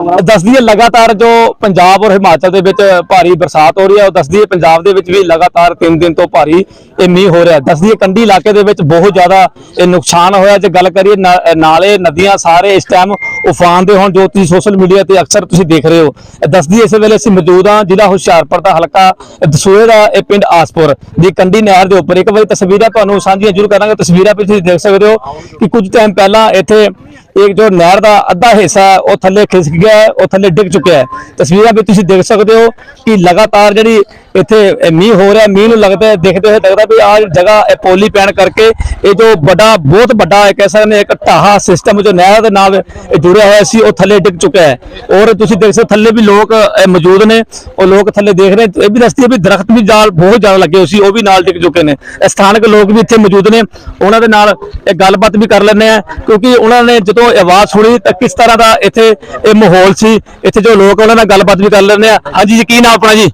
ਦੱਸਦੀ ਹੈ ਲਗਾਤਾਰ ਜੋ ਪੰਜਾਬ ਔਰ ਹਿਮਾਚਲ ਦੇ ਵਿੱਚ ਭਾਰੀ ਬਰਸਾਤ ਹੋ ਰਹੀ ਹੈ, ਉਹ ਦੱਸਦੀ ਹੈ ਪੰਜਾਬ ਦੇ ਵਿੱਚ ਵੀ ਲਗਾਤਾਰ 3 ਦਿਨ ਤੋਂ ਭਾਰੀ ਇਹ ਮੀਂਹ ਹੋ ਰਿਹਾ ਦੱਸਦੀ ਹੈ ਕੰਢੀ ਇਲਾਕੇ ਦੇ ਵਿੱਚ ਬਹੁਤ ਜ਼ਿਆਦਾ ਇਹ ਨੁਕਸਾਨ ਹੋਇਆ। ਜੇ ਗੱਲ ਕਰੀਏ ਨਾ- ਨਾਲੇ ਨਦੀਆਂ ਸਾਰੇ ਇਸ ਟਾਈਮ ਉਫਾਨ ਦੇ ਹੋਣ, ਜੋ ਤੁਸੀਂ ਸੋਸ਼ਲ ਮੀਡੀਆ ਤੇ ਅਕਸਰ ਤੁਸੀਂ ਦੇਖ ਰਹੇ ਹੋ। ਦੱਸਦੀ ਇਸ ਵੇਲੇ ਅਸੀਂ ਮੌਜੂਦ ਹਾਂ ਜ਼ਿਲ੍ਹਾ ਹੁਸ਼ਿਆਰਪੁਰ ਦਾ ਹਲਕਾ ਦਸੂਹੇ ਦਾ, ਇਹ ਪਿੰਡ ਆਸਪੁਰ ਦੀ ਕੰਢੀ ਨਹਿਰ ਦੇ ਉੱਪਰ। ਇੱਕ ਵਾਰੀ ਤਸਵੀਰਾਂ ਤੁਹਾਨੂੰ ਸਾਂਝੀਆਂ ਜ਼ਰੂਰ ਕਰਾਂਗੇ। ਤਸਵੀਰਾਂ ਵਿੱਚ ਤੁਸੀਂ ਦੇਖ ਸਕਦੇ ਹੋ ਕਿ ਕੁਝ ਟਾਈਮ ਪਹਿਲਾਂ ਇੱਥੇ ਇੱਕ ਜੋ ਨਹਿਰ ਦਾ ਅੱਧਾ ਹਿੱਸਾ ਹੈ, ਉਹ ਥੱਲੇ ਖਿਸਕ ਗਿਆ ਹੈ, ਉਹ ਥੱਲੇ ਡਿੱਗ ਚੁੱਕਿਆ ਹੈ। ਤਸਵੀਰਾਂ ਵਿੱਚ ਤੁਸੀਂ ਦੇਖ ਸਕਦੇ ਹੋ ਕਿ ਲਗਾਤਾਰ ਜਿਹੜੀ ਇੱਥੇ, ਇਹ ਮੀਂਹ ਹੋ ਰਿਹਾ, ਮੀਂਹ ਨੂੰ ਲੱਗਦਾ ਦੇਖਦੇ ਹੋਏ ਲੱਗਦਾ ਵੀ ਆਹ ਜਗ੍ਹਾ, ਇਹ ਪੋਲੀ ਪੈਣ ਕਰਕੇ ਇਹ ਜੋ ਵੱਡਾ, ਬਹੁਤ ਵੱਡਾ ਕਹਿ ਸਕਦੇ ਇੱਕ ਢਾਹਾ ਸਿਸਟਮ ਜੋ ਨਹਿਰ ਦੇ ਨਾਲ ਇਹ ਜੁੜਿਆ ਹੋਇਆ ਸੀ, ਉਹ ਥੱਲੇ ਡਿੱਗ ਚੁੱਕਿਆ ਹੈ। ਔਰ ਤੁਸੀਂ ਦੇਖ ਸਕਦੇ ਥੱਲੇ ਵੀ ਲੋਕ, ਇਹ ਮੌਜੂਦ ਨੇ, ਉਹ ਲੋਕ ਥੱਲੇ ਦੇਖ ਰਹੇ ਇਹ ਵੀ ਦੱਸਦੀ ਹੈ ਵੀ ਦਰਖਤ ਵੀ ਜਾਲ, ਬਹੁਤ ਜ਼ਿਆਦਾ ਲੱਗੇ ਹੋਏ ਸੀ, ਉਹ ਵੀ ਨਾਲ ਡਿੱਗ ਚੁੱਕੇ ਨੇ। ਇਹ ਸਥਾਨਕ ਲੋਕ ਵੀ ਇੱਥੇ ਮੌਜੂਦ ਨੇ। ਉਹਨਾਂ ਦੇ ਨਾਲ ਇਹ ਗੱਲਬਾਤ ਵੀ ਕਰ ਲੈਂਦੇ ਆ ਕਿਉਂਕਿ ਉਹਨਾਂ ਨੇ ਜਦੋਂ ਇਹ ਆਵਾਜ਼ ਸੁਣੀ ਤਾਂ ਕਿਸ ਤਰ੍ਹਾਂ ਦਾ ਇੱਥੇ ਇਹ ਮਾਹੌਲ ਸੀ। ਇੱਥੇ ਜੋ ਲੋਕ ਉਹਨਾਂ ਨਾਲ ਗੱਲਬਾਤ ਵੀ ਕਰ ਲੈਂਦੇ ਆ ਹਾਂਜੀ ਜੀ ਕੀ ਨਾਮ ਆਪਣਾ ਜੀ।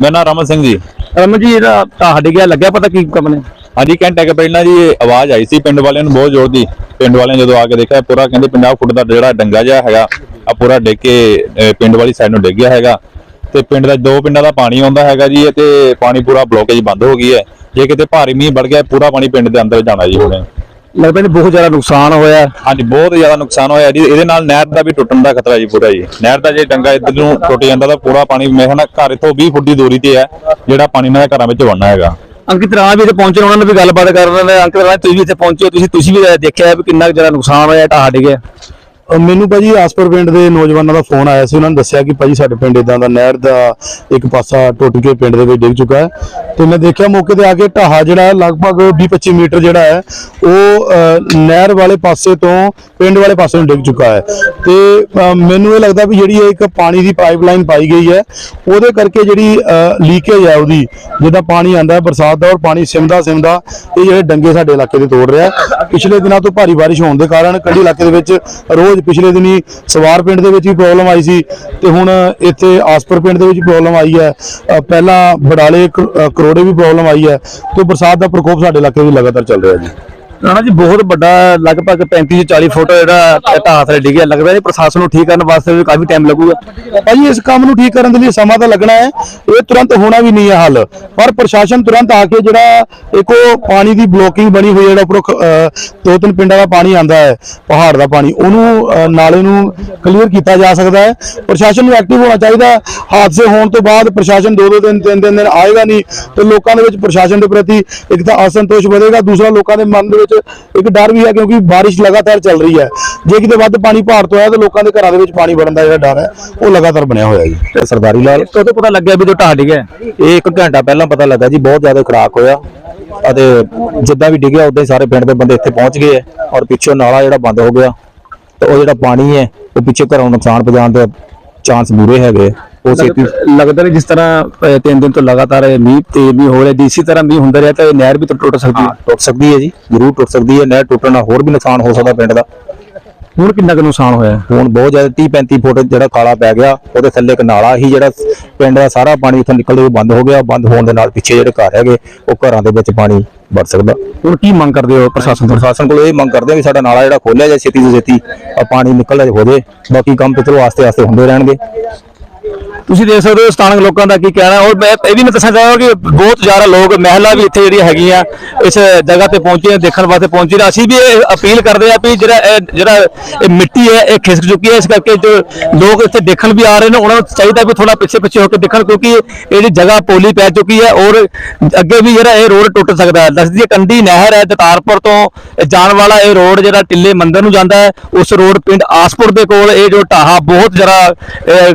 ਮੇਰਾ ਨਾਮ ਰਮਨ ਸਿੰਘ ਜੀ। ਰਮਨ ਜੀ ਇਹਦਾ ਤੁਹਾਡੇ ਗਿਆ ਲੱਗਿਆ ਪਤਾ ਕੀ ਕੰਮ ਨੇ? ਹਾਂਜੀ ਘੰਟੇ ਕੁ ਪਹਿਲਾਂ ਜੀ ਇਹ ਆਵਾਜ਼ ਆਈ ਸੀ ਪਿੰਡ ਵਾਲਿਆਂ ਨੂੰ ਬਹੁਤ ਜ਼ੋਰ ਦੀ। ਪਿੰਡ ਵਾਲਿਆਂ ਜਦੋਂ ਆ ਕੇ ਦੇਖਿਆ ਪੂਰਾ ਕਹਿੰਦੇ 50 ਫੁੱਟ ਦਾ ਜਿਹੜਾ ਡੰਗਾ ਜਿਹਾ ਹੈਗਾ ਆ ਪੂਰਾ ਡਿੱਗ ਕੇ ਪਿੰਡ ਵਾਲੀ ਸਾਈਡ ਨੂੰ ਡਿੱਗ ਗਿਆ ਹੈਗਾ। ਤੇ ਪਿੰਡ ਦਾ ਦੋ ਪਿੰਡਾਂ ਦਾ ਪਾਣੀ ਆਉਂਦਾ ਹੈਗਾ ਜੀ ਤੇ ਪਾਣੀ ਪੂਰਾ ਬਲੋਕੇਜ ਬੰਦ ਹੋ ਗਈ ਹੈ। ਜੇ ਕਿਤੇ ਭਾਰੀ ਮੀਂਹ ਵੜ ਗਿਆ ਪੂਰਾ ਪਾਣੀ ਪਿੰਡ ਦੇ ਅੰਦਰ ਜਾਣਾ ਜੀ ਹੁਣੇ। ਲੱਗਦਾ ਨਹੀਂ ਬਹੁਤ ਜ਼ਿਆਦਾ ਨੁਕਸਾਨ ਹੋਇਆ। ਹਾਂਜੀ ਬਹੁਤ ਜ਼ਿਆਦਾ ਨੁਕਸਾਨ ਹੋਇਆ ਜੀ। ਇਹਦੇ ਨਾਲ ਨਹਿਰ ਦਾ ਵੀ ਟੁੱਟਣ ਦਾ ਖਤਰਾ ਜੀ ਪੂਰਾ ਜੀ। ਨਹਿਰ ਦਾ ਜੇ ਡੰਗਾ ਇੱਧਰ ਨੂੰ ਟੁੱਟ ਜਾਂਦਾ ਤਾਂ ਪੂਰਾ ਪਾਣੀ ਖਿਆਲ ਨਾਲ ਘਰ ਤੋਂ 20 ਫੁੱਟ ਦੀ ਦੂਰੀ ਤੇ ਹੈ ਜਿਹੜਾ ਪਾਣੀ ਇਹਨਾਂ ਦੇ ਘਰਾਂ ਵਿੱਚ ਵੜਨਾ ਹੈਗਾ। ਅੰਕਿਤ ਰਾਣਾ ਵੀ ਇੱਥੇ ਪਹੁੰਚੇ ਨੇ, ਉਹਨਾਂ ਨਾਲ ਵੀ ਗੱਲਬਾਤ ਕਰ ਰਹੇ ਨੇ ਅੰਕਿਤ ਰਾਣਾ ਤੁਸੀਂ ਵੀ ਇੱਥੇ ਪਹੁੰਚੇ ਤੁਸੀਂ ਤੁਸੀਂ ਵੀ ਦੇਖਿਆ ਵੀ ਕਿੰਨਾ ਜ਼ਿਆਦਾ ਨੁਕਸਾਨ ਹੋਇਆ ਢਾਹ ਡਿੱਗਿਆ। ਮੈਨੂੰ ਭਾਜੀ ਆਸਪੁਰ ਪਿੰਡ ਦੇ ਨੌਜਵਾਨਾਂ ਦਾ ਫੋਨ ਆਇਆ ਸੀ, ਉਹਨਾਂ ਨੇ ਦੱਸਿਆ ਕਿ ਭਾਜੀ ਸਾਡੇ ਪਿੰਡ ਇਦਾਂ ਦਾ ਨਹਿਰ ਦਾ ਇੱਕ ਪਾਸਾ ਟੁੱਟ ਕੇ ਪਿੰਡ ਦੇ ਵਿੱਚ ਡਿੱਗ ਚੁੱਕਾ ਹੈ। ਤੇ ਮੈਂ ਦੇਖਿਆ ਮੌਕੇ ਤੇ ਆ ਕੇ ਢਾਹਾ ਜਿਹੜਾ ਲਗਭਗ 20-25 ਮੀਟਰ ਜਿਹੜਾ ਹੈ, ਉਹ ਨਹਿਰ ਵਾਲੇ ਪਾਸੇ ਤੋਂ ਪਿੰਡ ਵਾਲੇ ਪਾਸੇ ਨੂੰ ਡਿੱਗ ਚੁੱਕਾ ਹੈ। ਤੇ ਮੈਨੂੰ ਇਹ ਲੱਗਦਾ ਵੀ ਜਿਹੜੀ ਇਹ ਇੱਕ ਪਾਣੀ ਦੀ ਪਾਈਪਲਾਈਨ ਪਾਈ ਗਈ ਹੈ, ਉਹਦੇ ਕਰਕੇ ਜਿਹੜੀ ਲੀਕੇਜ ਹੈ ਉਹਦੀ, ਜਿੱਦਾਂ ਪਾਣੀ ਆਂਦਾ ਬਰਸਾਤ ਦਾ ਔਰ ਪਾਣੀ ਸਿਮਦਾ ਸਿਮਦਾ ਇਹ ਜਿਹੜੇ ਡੰਗੇ ਸਾਡੇ ਇਲਾਕੇ ਦੇ ਤੋੜ ਰਿਹਾ ਪਿਛਲੇ ਦਿਨਾਂ ਤੋਂ ਭਾਰੀ ਬਾਰਿਸ਼ ਹੋਣ ਦੇ ਕਾਰਨ ਕੰਢੀ ਇਲਾਕੇ ਦੇ ਵਿੱਚ ਰੋਜ਼ ਪਿਛਲੇ ਦਿਨੀ ਸਵਾਰ ਪਿੰਡ ਦੇ ਵਿੱਚ ਵੀ ਪ੍ਰੋਬਲਮ ਆਈ ਸੀ ਤੇ ਹੁਣ ਇੱਥੇ ਆਸਪੁਰ ਪਿੰਡ ਦੇ ਵਿੱਚ ਪ੍ਰੋਬਲਮ ਆਈ ਹੈ। ਪਹਿਲਾਂ ਬਡਾਲੇ ਕਰੋੜੇ ਵੀ ਪ੍ਰੋਬਲਮ ਆਈ ਹੈ। ਤੇ ਬਰਸਾਤ ਦਾ ਪ੍ਰਕੋਪ ਸਾਡੇ ਇਲਾਕੇ ਵਿੱਚ ਲਗਾਤਾਰ ਚੱਲ ਰਿਹਾ ਜੀ। ਰਾਣਾ ਜੀ, ਬਹੁਤ ਵੱਡਾ, ਲਗਭਗ 35 ਤੋਂ 40 ਫੁੱਟ ਜਿਹੜਾ ਢਾਹ ਥਲੇ ਡਿੱਗਿਆ ਲੱਗਦਾ ਨਹੀਂ ਪ੍ਰਸ਼ਾਸਨ ਨੂੰ ਠੀਕ ਕਰਨ ਵਾਸਤੇ ਵੀ ਕਾਫੀ ਟਾਈਮ ਲੱਗੂਗਾ। ਭਾਜੀ ਇਸ ਕੰਮ ਨੂੰ ਠੀਕ ਕਰਨ ਦੇ ਲਈ ਸਮਾਂ ਤਾਂ ਲੱਗਣਾ ਹੈ, ਇਹ ਤੁਰੰਤ ਹੋਣਾ ਵੀ ਨਹੀਂ ਹੈ ਹੱਲ। ਪਰ ਪ੍ਰਸ਼ਾਸਨ ਤੁਰੰਤ ਆ ਕੇ ਜਿਹੜਾ ਇੱਕ ਪਾਣੀ ਦੀ ਬਲੋਕਿੰਗ ਬਣੀ ਹੋਈ ਜਿਹੜਾ ਉੱਪਰੋਂ ਦੋ ਤਿੰਨ ਪਿੰਡਾਂ ਦਾ ਪਾਣੀ ਆਂਦਾ ਹੈ, ਪਹਾੜ ਦਾ ਪਾਣੀ। ਉਹਨੂੰ ਨਾਲੇ ਨੂੰ ਕਲੀਅਰ ਕੀਤਾ ਜਾ ਸਕਦਾ ਹੈ। ਪ੍ਰਸ਼ਾਸਨ ਨੂੰ ਐਕਟਿਵ ਹੋਣਾ ਚਾਹੀਦਾ। ਹਾਦਸੇ ਹੋਣ ਤੋਂ ਬਾਅਦ ਪ੍ਰਸ਼ਾਸਨ ਦੋ ਦੋ ਦਿਨ, ਤਿੰਨ ਤਿੰਨ ਦਿਨ ਆਏਗਾ ਨਹੀਂ, ਤੇ ਲੋਕਾਂ ਦੇ ਵਿੱਚ ਪ੍ਰਸ਼ਾਸਨ ਦੇ ਪ੍ਰਤੀ ਇੱਕ ਤਾਂ ਅਸੰਤੋਸ਼ ਵਧੇਗਾ, ਦੂਸਰਾ ਲੋਕਾਂ ਦੇ ਮਨ ਦੇ ਵਿੱਚ ਇੱਕ ਡਰ ਵੀ ਹੈ ਕਿਉਂਕਿ ਬਾਰਿਸ਼ ਲਗਾਤਾਰ ਚੱਲ ਰਹੀ ਹੈ। ਜੇ ਕਿਤੇ ਵੱਧ ਪਾਣੀ ਭਾਰ ਤੋਂ ਆਇਆ ਤਾਂ ਲੋਕਾਂ ਦੇ ਘਰਾਂ ਦੇ ਵਿੱਚ ਪਾਣੀ ਵੜਨ ਦਾ ਜਿਹੜਾ ਡਰ ਹੈ ਉਹ ਲਗਾਤਾਰ ਬਣਿਆ ਹੋਇਆ ਜੀ। ਸਰਦਾਰੀ ਲਾਲ। ਕਦੋਂ ਪਤਾ ਲੱਗਿਆ ਵੀ ਜੋ ਢਾਹ ਡਿੱਗਿਆ। ਇਹ ਇੱਕ ਘੰਟਾ ਪਹਿਲਾਂ ਪਤਾ ਲੱਗਾ ਜੀ ਬਹੁਤ ਜ਼ਿਆਦਾ ਖਰਾਕ ਹੋਇਆ ਅਤੇ ਜਿੱਦਾਂ ਵੀ ਡਿੱਗਿਆ ਉਦਾਂ ਹੀ ਸਾਰੇ ਪਿੰਡ ਦੇ ਬੰਦੇ ਇੱਥੇ ਪਹੁੰਚ ਗਏ ਔਰ ਪਿੱਛੋਂ ਨਾਲਾ ਜਿਹੜਾ ਬੰਦ ਹੋ ਗਿਆ। ਤੇ ਉਹ ਜਿਹੜਾ ਪਾਣੀ ਹੈ ਉਹ ਪਿੱਛੇ ਘਰੋਂ ਨੂੰ ਨੁਕਸਾਨ ਪਹੁੰਚਾਉਣ ਦੇ ਚਾਂਸ ਬੂਰੇ ਹੈਗੇ ਉਹ ਛੇਤੀ ਲੱਗਦਾ ਨਹੀਂ ਜਿਸ ਤਰ੍ਹਾਂ ਅਹ, ਤਿੰਨ ਦਿਨ ਤੋਂ ਲਗਾਤਾਰ ਮੀਂਹ ਤੇ ਮੀਂਹ ਹੋ ਰਿਹਾ ਡੀਸੀ ਤਰ੍ਹਾਂ ਮੀਂਹ ਹੁੰਦਾ ਰਿਹਾ ਤਾਂ ਇਹ ਨਹਿਰ ਵੀ ਟੁੱਟ ਸਕਦੀ ਹੈ। ਟੁੱਟ ਸਕਦੀ ਹੈ ਜੀ ਜ਼ਰੂਰ ਟੁੱਟ ਸਕਦੀ ਹੈ ਨਹਿਰ ਟੁੱਟਣ ਨਾਲ ਹੋਰ ਵੀ ਨੁਕਸਾਨ ਹੋ ਸਕਦਾ ਪਿੰਡ ਦਾ। ਹੁਣ ਕਿੰਨਾ ਕੁ ਨੁਕਸਾਨ ਹੋਇਆ? ਹੁਣ ਬਹੁਤ ਜ਼ਿਆਦਾ 30 35 ਫੁੱਟ ਜਿਹੜਾ ਖਾਲਾ ਪੈ ਗਿਆ ਉਹਦੇ ਥੱਲੇ ਇੱਕ ਨਾਲਾ ਹੀ ਜਿਹੜਾ ਪਿੰਡ ਦਾ ਸਾਰਾ ਪਾਣੀ ਉੱਥੋਂ ਨਿਕਲਦੇ ਹੋਏ ਬੰਦ ਹੋ ਗਿਆ ਬੰਦ ਹੋਣ ਦੇ ਨਾਲ ਪਿੱਛੇ ਜਿਹੜੇ ਘਰ ਹੈਗੇ ਉਹ ਘਰਾਂ ਦੇ ਵਿੱਚ ਪਾਣੀ ਵੜ ਸਕਦਾ। ਹੁਣ ਕੀ ਮੰਗ ਕਰਦੇ ਹੋ ਪ੍ਰਸ਼ਾਸਨ ਤੋਂ? ਪ੍ਰਸ਼ਾਸਨ ਕੋਲ ਇਹ ਮੰਗ ਕਰਦੇ ਆ ਵੀ ਸਾਡਾ ਨਾਲਾ ਜਿਹੜਾ ਖੋਲਿਆ ਜਾਏ ਛੇਤੀ ਤੋਂ ਛੇਤੀ ਆ ਪਾਣੀ ਨਿਕਲ ਹੋ ਜਾਏ ਬਾਕੀ ਕੰਮ ਚਲੋ ਆਸਤੇ ਆਸਤੇ ਹੁੰਦੇ ਰਹਿਣਗੇ। ਤੁਸੀਂ ਦੇਖ ਸਕਦੇ ਹੋ ਸਥਾਨਕ ਲੋਕਾਂ ਦਾ ਕੀ ਕਹਿਣਾ, ਔਰ ਮੈਂ ਇਹ ਵੀ ਮੈਂ ਦੱਸਣਾ ਚਾਹਾਂਗਾ ਕਿ ਬਹੁਤ ਜ਼ਿਆਦਾ ਲੋਕ, ਮਹਿਲਾ ਵੀ ਇੱਥੇ ਜਿਹੜੀਆਂ ਹੈਗੀਆਂ, ਇਸ ਜਗ੍ਹਾ ਤੇ ਪਹੁੰਚੇ ਦੇਖਣ ਵਾਸਤੇ ਪਹੁੰਚੇ ਨੇ ਅਸੀਂ ਵੀ ਇਹ ਅਪੀਲ ਕਰਦੇ ਆ ਵੀ ਜਿਹੜਾ ਇਹ ਜਿਹੜਾ ਇਹ ਮਿੱਟੀ ਹੈ, ਇਹ ਖਿਸਕ ਚੁੱਕੀ ਹੈ, ਇਸ ਕਰਕੇ ਜੋ ਲੋਕ ਇੱਥੇ ਦੇਖਣ ਵੀ ਆ ਰਹੇ ਨੇ, ਉਹਨਾਂ ਨੂੰ ਚਾਹੀਦਾ ਵੀ ਥੋੜਾ ਪਿੱਛੇ ਪਿੱਛੇ ਹੋ ਕੇ ਦੇਖਣ, ਕਿਉਂਕਿ ਇਹ ਜਿਹੜੀ ਜਗ੍ਹਾ ਪੋਲੀ ਪੈ ਚੁੱਕੀ ਹੈ, ਔਰ ਅੱਗੇ ਵੀ ਜਿਹੜਾ ਇਹ ਰੋਡ ਟੁੱਟ ਸਕਦਾ ਹੈ। ਦੱਸਦੀ ਹੈ ਕੰਢੀ ਨਹਿਰ ਹੈ, ਜਤਾਰਪੁਰ ਤੋਂ ਜਾਣ ਵਾਲਾ ਇਹ ਰੋਡ ਜਿਹੜਾ ਟਿੱਲੇ ਮੰਦਰ ਨੂੰ ਜਾਂਦਾ ਹੈ, ਉਸ ਰੋਡ ਪਿੰਡ ਆਸਪੁਰ ਦੇ ਕੋਲ ਇਹ ਜੋ ਢਾਹਾ, ਬਹੁਤ ਜਰਾ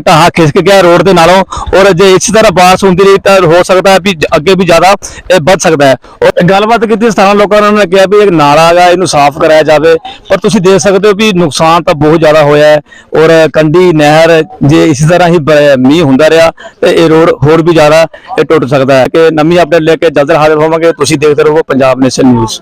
ਢਾਹਾ ਖਿਸਕ ਗਿਆ ਰੋਡ ਦੇ ਨਾਲੋਂ ਔਰ ਜੇ ਇਸੇ ਤਰ੍ਹਾਂ ਬਾਰਿਸ਼ ਹੁੰਦੀ ਰਹੀ ਤਾਂ ਹੋ ਸਕਦਾ ਹੈ ਵੀ ਅੱਗੇ ਵੀ ਜ਼ਿਆਦਾ ਇਹ ਵੱਧ ਸਕਦਾ ਹੈ। ਔਰ ਗੱਲਬਾਤ ਕੀਤੀ ਸਥਾਨਕ ਲੋਕਾਂ ਨਾਲ ਉਹਨਾਂ ਨੇ ਕਿਹਾ ਵੀ ਇੱਕ ਨਾਲਾ ਹੈਗਾ, ਇਹਨੂੰ ਸਾਫ਼ ਕਰਾਇਆ ਜਾਵੇ। ਪਰ ਤੁਸੀਂ ਦੇਖ ਸਕਦੇ ਹੋ ਵੀ ਨੁਕਸਾਨ ਤਾਂ ਬਹੁਤ ਜ਼ਿਆਦਾ ਹੋਇਆ ਹੈ। ਔਰ ਕੰਢੀ, ਨਹਿਰ, ਜੇ ਇਸੇ ਤਰ੍ਹਾਂ ਹੀ ਮੀਂਹ ਹੁੰਦਾ ਰਿਹਾ ਤੇ ਇਹ ਰੋਡ ਹੋਰ ਵੀ ਜ਼ਿਆਦਾ ਇਹ ਟੁੱਟ ਸਕਦਾ ਹੈ। ਕਿ ਨਵੀਂ ਅਪਡੇਟ ਲੈ ਕੇ ਜਲਦ ਹਾਜ਼ਰ ਹੋਵਾਂਗੇ। ਤੁਸੀਂ ਦੇਖਦੇ ਰਹੋ ਪੰਜਾਬ ਨੇਸ਼ਨ ਨਿਊਜ਼।